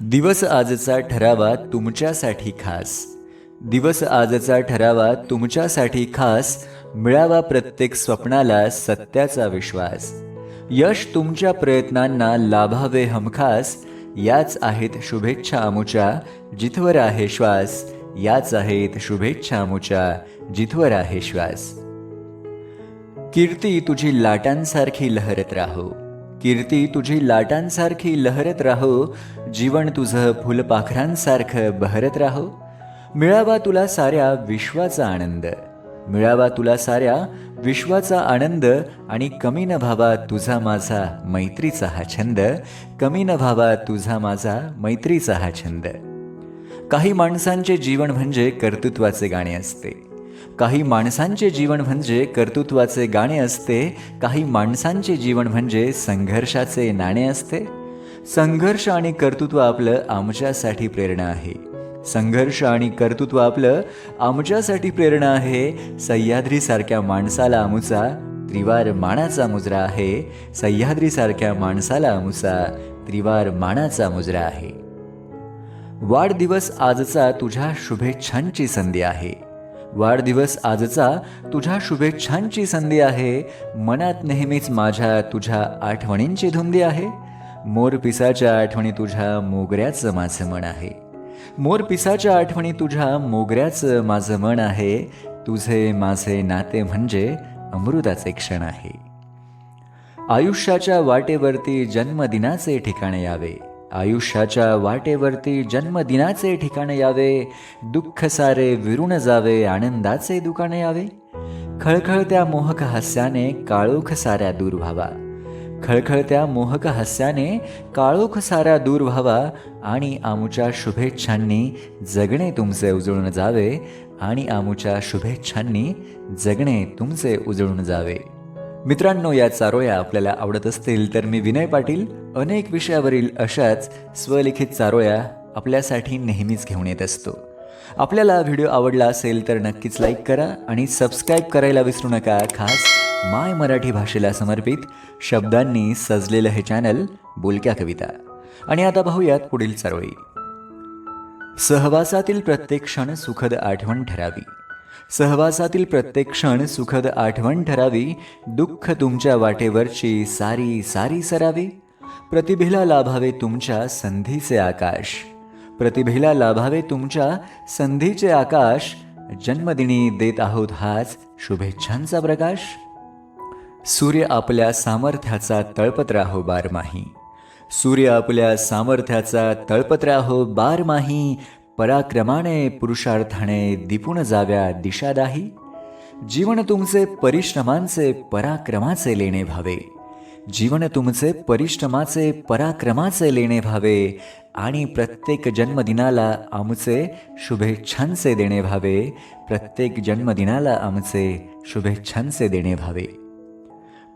दिवस आजचा ठरावा तुमच्यासाठी खास. दिवस आजचा ठरावा तुमच्यासाठी खास मिळावा प्रत्येक स्वप्नाला सत्याचा विश्वास. यश तुमच्या प्रयत्नांना लाभावे हमखास याच आहेत शुभेच्छा आमुच्या जिथवर आहे श्वास याच आहेत शुभेच्छा आमुच्या जिथवर आहे श्वास. कीर्ती तुझी लाटांसारखी लहरत राहो. कीर्ती तुझी लाटांसारखी लहरत राहो जीवन तुझं फुलपाखरांसारखं बहरत राहो. मिळावा तुला साऱ्या विश्वाचा आनंद. मिळावा तुला साऱ्या विश्वाचा आनंद आणि कमी न भावा तुझा माझा मैत्रीचा हा छंद. कमी न भावा तुझा माझा मैत्रीचा हा छंद. काही माणसांचे जीवन म्हणजे कर्तृत्वाचे गाणे असते. काही माणसांचे जीवन म्हणजे कर्तृत्वाचे गाणे असते काही माणसांचे जीवन म्हणजे संघर्षाचे नाणे असते. संघर्ष आणि कर्तृत्व आपलं आमच्यासाठी प्रेरणा आहे. संघर्ष आणि कर्तृत्व आपलं आमच्यासाठी प्रेरणा आहे. सह्याद्रीसारख्या माणसाला आमुचा त्रिवार मानाचा मुजरा आहे. सह्याद्रीसारख्या माणसाला आमुचा त्रिवार मानाचा मुजरा आहे. वाढदिवस आजचा तुझ्या शुभेच्छांची संधी आहे. वाढदिवस आजचा तुझ्या शुभेच्छांची संधी आहे. मनात नेहमीच माझ्या तुझ्या आठवणींची धुंदी आहे. मोर पिसाच्या आठवणी तुझ्या मोगऱ्याचं माझं मन आहे. मोर पिसाच्या आठवणी तुझ्या मोगऱ्याचं माझं मन आहे. तुझे माझे नाते म्हणजे अमृताचे क्षण आहे. आयुष्याच्या वाटेवरती जन्मदिनाचे ठिकाणे यावे. आयुष्याच्या वाटेवरती जन्मदिनाचे ठिकाणे यावे दुःख सारे विरुण जावे आनंदाचे दुकाने यावे. खळखळत्या मोहक हास्याने काळोख साऱ्या दूर व्हावा. खळखळत्या मोहक हास्याने काळोख साऱ्या दूर व्हावा आणि आमच्या शुभेच्छांनी जगणे तुमचे उजळून जावे आणि आमच्या शुभेच्छांनी जगणे तुमचे उजळून जावे. मित्रांनो या चारोळ्या आपल्याला आवडत असतील तर मी विनय पाटील अनेक विषयावरील अशाच स्वलिखित चारोळ्या आपल्यासाठी नेहमीच घेऊन येत असतो. आपल्याला व्हिडिओ आवडला असेल तर नक्कीच लाईक करा आणि सबस्क्राईब करायला विसरू नका. खास माय मराठी भाषेला समर्पित शब्दांनी सजलेलं हे चॅनल बोलक्या कविता. आणि आता पाहूयात पुढील चारोळी. सहवासातील प्रत्येक क्षण सुखद आठवण ठरावी. सहवासातील प्रत्येक क्षण सुखद आठवण ठरावी दुःख तुमच्या वाटेवरची सारी सारी सरावी. प्रतिभेला लाभावे तुमच्या संधीचे आकाश. प्रतिभेला लाभावे तुमच्या संधीचे आकाश. जन्मदिनी देत आहोत हाच शुभेच्छांचा प्रकाश. सूर्य आपल्या सामर्थ्याचा तळपत राहो बारमाही. सूर्य आपल्या सामर्थ्याचा तळपत राहो बारमाही. पराक्रमाने पुरुषार्थाने दिपून जाव्या दिशादाही जीवन तुमचे परिश्रमांचे पराक्रमाचे लेणे व्हावे. जीवन तुमचे परिश्रमाचे पराक्रमाचे लेणे व्हावे आणि प्रत्येक जन्मदिनाला आमचे शुभेच्छांचे देणे व्हावे. प्रत्येक जन्मदिनाला आमचे शुभेच्छांचे देणे व्हावे.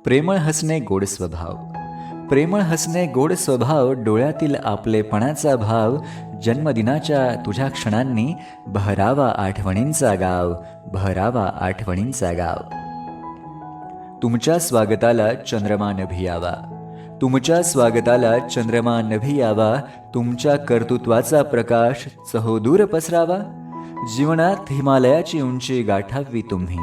प्रेमळ हसणे गोड स्वभाव. प्रेमळ हसणे गोड स्वभाव डोळ्यातील आपलेपणाचा भाव जन्मदिनाच्या तुझ्या क्षणांनी बहरावा आठवणींचा गाव बहरावा आठवणींचा गाव. तुमच्या स्वागताला चंद्रमा नभी यावा तुमच्या स्वागताला चंद्रमा नभी यावा तुमच्या कर्तृत्वाचा प्रकाश चहोदूर पसरावा. जीवनात हिमालयाची उंची गाठावी तुम्ही.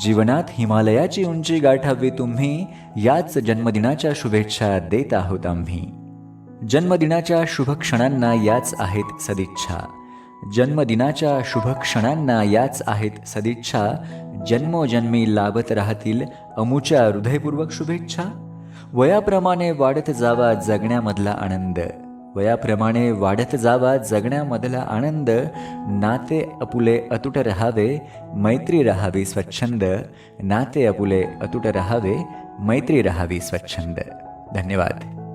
जीवनात हिमालयाची उंची गाठावी तुम्ही याच जन्मदिनाच्या शुभेच्छा देत आहोत आम्ही. जन्मदिनाच्या शुभ क्षणांना याच आहेत सदिच्छा. जन्मदिनाच्या शुभ क्षणांना याच आहेत सदिच्छा. जन्मोजन्मी लाभत राहतील अमुच्या हृदयपूर्वक शुभेच्छा. वयाप्रमाणे वाढत जावा जगण्यामधला आनंद. वयाप्रमाणे वाढत जावा जगण्यामधला आनंद. नाते अपुले अतुट रहावे मैत्री रहावी स्वच्छंद. नाते अपुले अतुट रहावे मैत्री रहावी स्वच्छंद. धन्यवाद.